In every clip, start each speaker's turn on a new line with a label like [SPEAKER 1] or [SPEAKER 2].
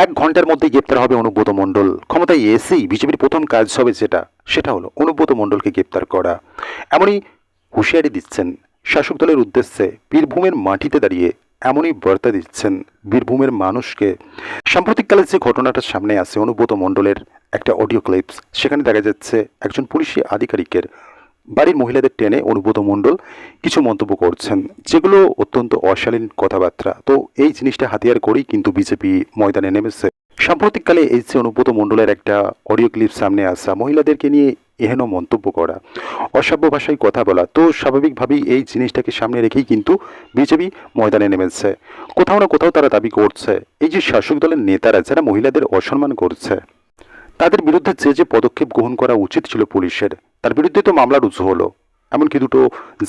[SPEAKER 1] এক ঘণ্টার মধ্যে গ্রেপ্তার হবে অনুব্রত মণ্ডল। ক্ষমতায় এসেই বিজেপির প্রথম কাজ হবে যেটা, সেটা হলো অনুব্রত মণ্ডলকে গ্রেপ্তার করা। এমনই হুঁশিয়ারি দিচ্ছেন শাসক দলের উদ্দেশ্যে বীরভূমের মাটিতে দাঁড়িয়ে এমনই বার্তা দিচ্ছেন বীরভূমের মানুষকে। সাম্প্রতিককালে যে ঘটনাটা সামনে আসে অনুব্রত মণ্ডলের একটা অডিও ক্লিপস, সেখানে দেখা যাচ্ছে একজন পুলিশি আধিকারিকের বাড়ির মহিলাদের টেনে অনুব্রত মণ্ডল কিছু মন্তব্য করছেন। যেগুলো অত্যন্ত অশালীন কথাবার্তা। তো এই জিনিসটা হাতিয়ার করেই কিন্তু বিজেপি ময়দানে নেমেছে। সাম্প্রতিককালে এই যে অনুব্রত মণ্ডলের একটা অডিও ক্লিপ সামনে আসা, মহিলাদেরকে নিয়ে এহেন মন্তব্য করা, অসভ্য ভাষায় কথা বলা, তো স্বাভাবিকভাবেই এই জিনিসটাকে সামনে রেখেই কিন্তু বিজেপি ময়দানে নেমেছে। কোথাও না কোথাও তারা দাবি করছে, এই যে শাসক দলের নেতারা যারা মহিলাদের অসম্মান করছে, তাদের বিরুদ্ধে যে যে পদক্ষেপ গ্রহণ করা উচিত ছিল পুলিশের তার বিরুদ্ধে তো মামলা রুজু হলো। এমনকি দুটো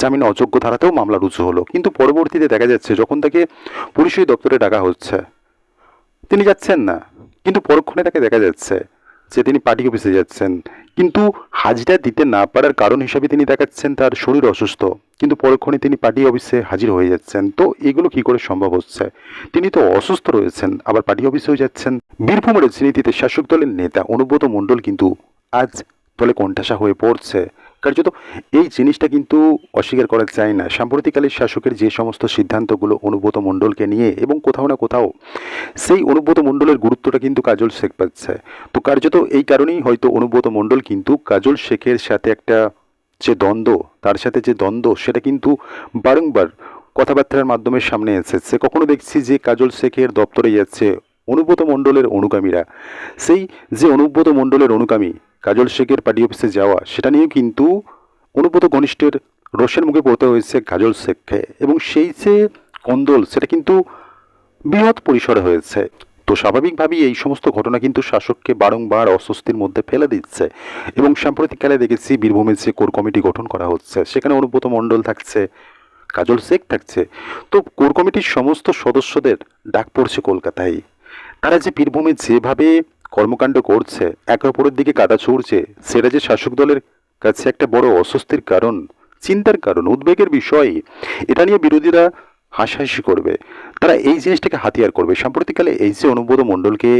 [SPEAKER 1] জামিন অযোগ্য ধারাতেও মামলা রুজু হলো। কিন্তু পরবর্তীতে দেখা যাচ্ছে, যখন তাকে পুলিশি দপ্তরে ডাকা হচ্ছে, তিনি যাচ্ছেন না। কিন্তু পরক্ষণে তাকে দেখা যাচ্ছে যে তিনি পার্টি অফিসে যাচ্ছেন। কিন্তু হাজিরা দিতে না পারার কারণ হিসাবে তিনি দেখাচ্ছেন তার শরীর অসুস্থ। কিন্তু পরক্ষণে তিনি পার্টি অফিসে হাজির হয়ে যাচ্ছেন। তো এগুলো কি করে সম্ভব হচ্ছে? তিনি তো অসুস্থ রয়েছেন, আবার পার্টি অফিসেও যাচ্ছেন। বীরভূম রাজনীতিতে শাসক দলের নেতা অনুব্রত মণ্ডল কিন্তু আজ দলে কণ্ঠাসা হয়ে পড়ছে। কার্যত এই জিনিসটা কিন্তু অস্বীকার করা যায় না। সাম্প্রতিককালে শাসকের যে সমস্ত সিদ্ধান্তগুলো অনুব্রত মণ্ডলকে নিয়ে এবং কোথাও না কোথাও সেই অনুব্রত মণ্ডলের গুরুত্বটা কিন্তু কাজল শেখ পাচ্ছে। তো কার্যত এই কারণেই হয়তো অনুব্রত মণ্ডল কিন্তু কাজল শেখের সাথে একটা যে দ্বন্দ্ব, তার সাথে যে দ্বন্দ্ব, সেটা কিন্তু বারংবার কথাবার্তার মাধ্যমে সামনে এসেছে। কখনো দেখছি যে কাজল শেখের দপ্তরে যাচ্ছে অনুব্রত মণ্ডলের অনুগামীরা। সেই যে অনুব্রত মণ্ডলের অনুগামী কাজল শেখের পার্টি অফিসে যাওয়া, সেটা নিয়েও কিন্তু অনুব্রত ঘনিষ্ঠের রোষের মুখে পড়তে হয়েছে কাজল শেখকে। এবং সেই যে কন্দল, সেটা কিন্তু বৃহৎ পরিসরে হয়েছে। তো স্বাভাবিকভাবেই এই সমস্ত ঘটনা কিন্তু শাসককে বারংবার অস্বস্তির মধ্যে ফেলে দিচ্ছে। এবং সাম্প্রতিককালে দেখেছি বীরভূমের যে কোর কমিটি গঠন করা হচ্ছে, সেখানে অনুব্রত মণ্ডল থাকছে, কাজল শেখ থাকছে। তো কোর কমিটির সমস্ত সদস্যদের ডাক পড়ছে কলকাতায়। তারা যে বীরভূমে যেভাবে কর্মকাণ্ড করছে একে অপরের দিকে কাদা ছুড়ছে, সেটা যে শাসক দলের কাছে একটা বড় অস্বস্তির কারণ, চিন্তার কারণ, উদ্বেগের বিষয়, এটা নিয়ে বিরোধীরা হাসাহাসি করবে। তারা এই জিনিসটাকে হাতিয়ার করবে। সাম্প্রতিককালে এই যে অনুব্রত মণ্ডলকে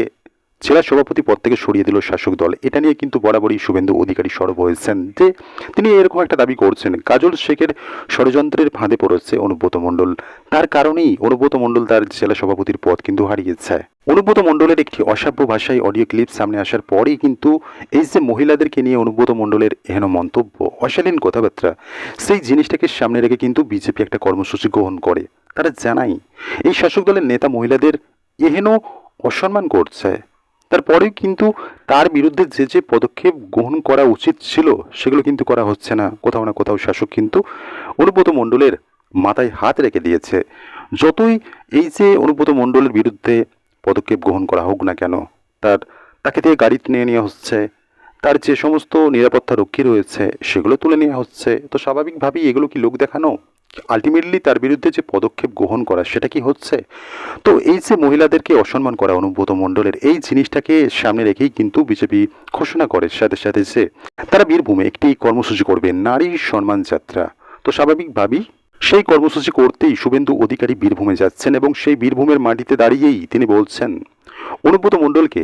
[SPEAKER 1] জেলা সভাপতি পদ থেকে সরিয়ে দিল শাসক দল। এটা নিয়ে কিন্তু বরাবরই শুভেন্দু অধিকারী সরব হয়েছেন যে তিনি এরকম একটা দাবি করছেন। কাজল শেখের ষড়যন্ত্রের ফাঁদে পড়েছে অনুব্রত মণ্ডল। তার কারণেই অনুব্রত মণ্ডল তার জেলা সভাপতির পদ কিন্তু হারিয়েছে। অনুব্রত মণ্ডলের একটি অসভ্য ভাষায় অডিও ক্লিপ সামনে আসার পরেই কিন্তু এই যে মহিলাদেরকে নিয়ে অনুব্রত মণ্ডলের এহেন মন্তব্য, অশালীন কথাবার্তা, সেই জিনিসটাকে সামনে রেখে কিন্তু বিজেপি একটা কর্মসূচি গ্রহণ করে। তারা জানাই এই শাসক দলের নেতা মহিলাদের এহেন অসম্মান করছে। তারপরেও কিন্তু তার বিরুদ্ধে যে যে পদক্ষেপ গ্রহণ করা উচিত ছিল, সেগুলো কিন্তু করা হচ্ছে না। কোথাও না কোথাও শাসক কিন্তু অনুব্রত মণ্ডলের মাথায় হাত রেখে দিয়েছে। যতই এই যে অনুব্রত মণ্ডলের বিরুদ্ধে পদক্ষেপ গ্রহণ করা হোক না কেন, তার, তাকে দিয়ে গাড়িতে নিয়ে নেওয়া হচ্ছে, তার যে সমস্ত নিরাপত্তা রক্ষী রয়েছে, সেগুলো তুলে নেওয়া হচ্ছে। তো স্বাভাবিকভাবেই এগুলো কি লোক দেখানো? আলটিমেটলি তার বিরুদ্ধে যে পদক্ষেপ গ্রহণ করা, সেটা কি হচ্ছে? তো এই যে মহিলাদেরকে অসম্মান করা অনুব্রত মণ্ডলের এই জিনিসটাকে সামনে রেখেই কিন্তু বিজেপি ঘোষণা করে, সাথে সাথে যে তারা বীরভূমে একটি কর্মসূচি করবে, নারী সম্মান যাত্রা। তো স্বাভাবিকভাবেই সেই কর্মসূচি করতেই শুভেন্দু অধিকারী বীরভূমে যাচ্ছেন এবং সেই বীরভূমের মাটিতে দাঁড়িয়েই তিনি বলছেন, অনুব্রত মণ্ডলকে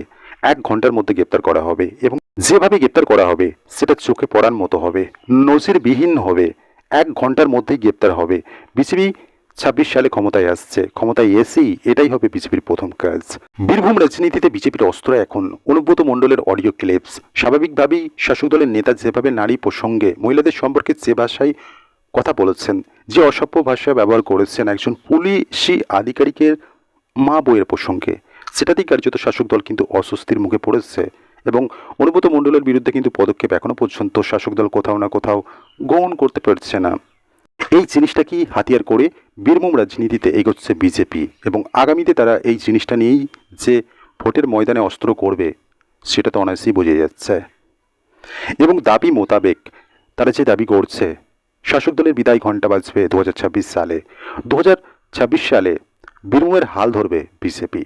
[SPEAKER 1] এক ঘণ্টার মধ্যে গ্রেপ্তার করা হবে এবং যেভাবে গ্রেপ্তার করা হবে, সেটা চোখে পড়ার মতো হবে, নজিরবিহীন হবে। এক ঘণ্টার মধ্যেই গ্রেপ্তার হবে। বিসিবি ছাব্বিশ সালে ক্ষমতায় আসছে। ক্ষমতায় এসেই এটাই হবে বিজেপির প্রথম কাজ। বীরভূম রাজনীতিতে বিজেপির অস্ত্র এখন। অনুব্রত মণ্ডলের অডিও ক্লিপস। স্বাভাবিকভাবেই শাসক দলের নেতা যেভাবে নারী প্রসঙ্গে মহিলাদের সম্পর্কে যে ভাষায় কথা বলেছেন, যে অসভ্য ভাষা ব্যবহার করেছেন একজন পুলিশি আধিকারিকের মা বইয়ের প্রসঙ্গে। সেটাতেই কার্যত শাসক দল কিন্তু অস্বস্তির মুখে পড়েছে। এবং অনুব্রত মণ্ডলের বিরুদ্ধে কিন্তু পদক্ষেপ এখনও পর্যন্ত শাসক দল কোথাও না কোথাও গ্রহণ করতে পারছে না। এই জিনিসটাকে হাতিয়ার করে বীরভূম রাজনীতিতে এগোচ্ছে বিজেপি? এবং আগামীতে তারা এই জিনিসটা নিয়েই যে ভোটের ময়দানে অস্ত্র করবে, সেটা তো অনায়াসেই বোঝা যাচ্ছে। এবং দাবি মোতাবেক তারা যে দাবি করছে, শাসক দলের বিদায় ঘণ্টা বাজবে দু হাজার ছাব্বিশ সালে। দু হাজার ছাব্বিশ সালে বীরভূমের হাল ধরবে বিজেপি।